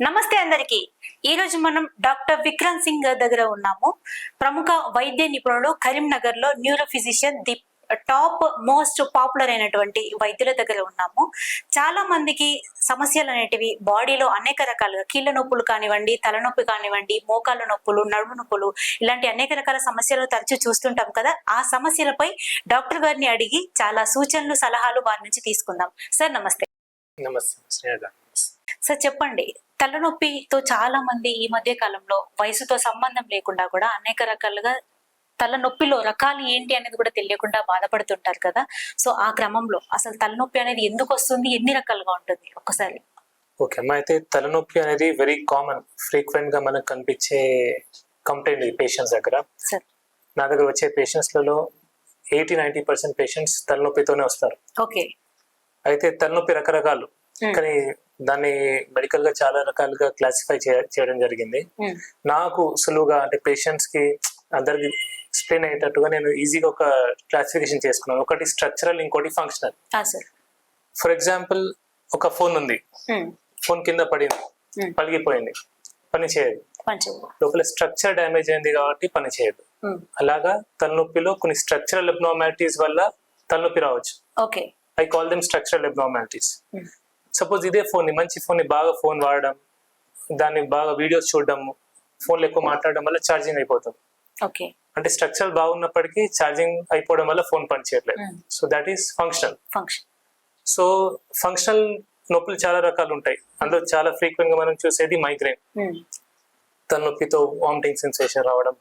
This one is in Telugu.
నమస్తే అందరికి. ఈ రోజు మనం డాక్టర్ విక్రమ్ సింగ్ గారి దగ్గర ఉన్నాము. ప్రముఖ వైద్య నిపుణుడు కరీంనగర్లో neuro physician the top most popular అయినటువంటి వైద్యుల దగ్గర ఉన్నాము. చాలా మందికి సమస్యలు అనేటివి బాడీలో అనేక రకాలుగా కీళ్ళ నొప్పులు కానివ్వండి తలనొప్పి కానివ్వండి మోకాళ్ళ నొప్పులు నడుము నొప్పులు ఇలాంటి అనేక రకాల సమస్యలు తరచూ చూస్తుంటాం కదా. ఆ సమస్యలపై డాక్టర్ గారిని అడిగి చాలా సూచనలు సలహాలు వారి నుంచి తీసుకుందాం. సార్ నమస్తే. నమస్తే సార్ చెప్పండి. తలనొప్పితో చాలా మంది ఈ మధ్య కాలంలో వయసుతో సంబంధం లేకుండా కూడా అనేక రకాలుగా తలనొప్పిలో రకాలు ఏంటి అనేది కూడా తెలియకుండా బాధపడుతుంటారు కదా. సో ఆ క్రమంలో అసలు తలనొప్పి అనేది ఎందుకు వస్తుంది? ఎన్ని రకాలుగా ఉంటుంది? ఒక్కసారి. ఓకే. అమ్మా అయితే తలనొప్పి అనేది వెరీ కామన్ ఫ్రీక్వెంట్గా మనకు కనిపించే కంప్లైంట్ పేషెంట్స్ దగ్గర. సార్. నా దగ్గర వచ్చే patients లలో ఎయిటీ నైన్టీ పర్సెంట్ పేషెంట్స్ తలనొప్పితోనే వస్తారు. ఓకే. అయితే తలనొప్పి రకరకాలు. కానీ దాన్ని మెడికల్గా చాలా రకాలుగా క్లాసిఫై చేయడం జరిగింది. ఉమ్, నాకు సులువుగా అంటే పేషెంట్స్కి అందరికి ఎక్స్ప్లెయిన్ అయ్యేటట్టుగా నేను ఈజీగా ఒక క్లాసిఫికేషన్ చేసుకున్నాను. ఒకటి స్ట్రక్చరల్ ఇంకోటి ఫంక్షనల్ ఫర్ ఎగ్జాంపుల్ ఒక ఫోన్ ఉంది. ఫోన్ కింద పడింది. Hmm. పలిగిపోయింది పని చేయదు. లోపల స్ట్రక్చర్ డ్యామేజ్ అయింది కాబట్టి పని చేయదు. అలాగా తలనొప్పిలో కొన్ని స్ట్రక్చరల్ అబ్నార్మాలిటీస్ వల్ల తలనొప్పి రావచ్చు. I call them structural abnormalities suppose ఇదే ఫోన్ని మంచి ఫోన్ని బాగా ఫోన్ వాడడం దాన్ని బాగా వీడియోస్ చూడడం ఫోన్లో ఎక్కువ మాట్లాడడం వల్ల ఛార్జింగ్ అయిపోతుంది. ఓకే అంటే స్ట్రక్చర్ బాగున్నప్పటికీ ఛార్జింగ్ అయిపోవడం వల్ల ఫోన్ పని చేయట్లేదు ఉమ్, so that is functional function so functional నొప్పులు చాలా రకాలు ఉంటాయి. అందులో చాలా ఫ్రీక్వెంట్గా మనం చూసేది మైగ్రేన్ ఉమ్, తలనొప్పితో వామిటింగ్ సెన్సేషన్ రావడం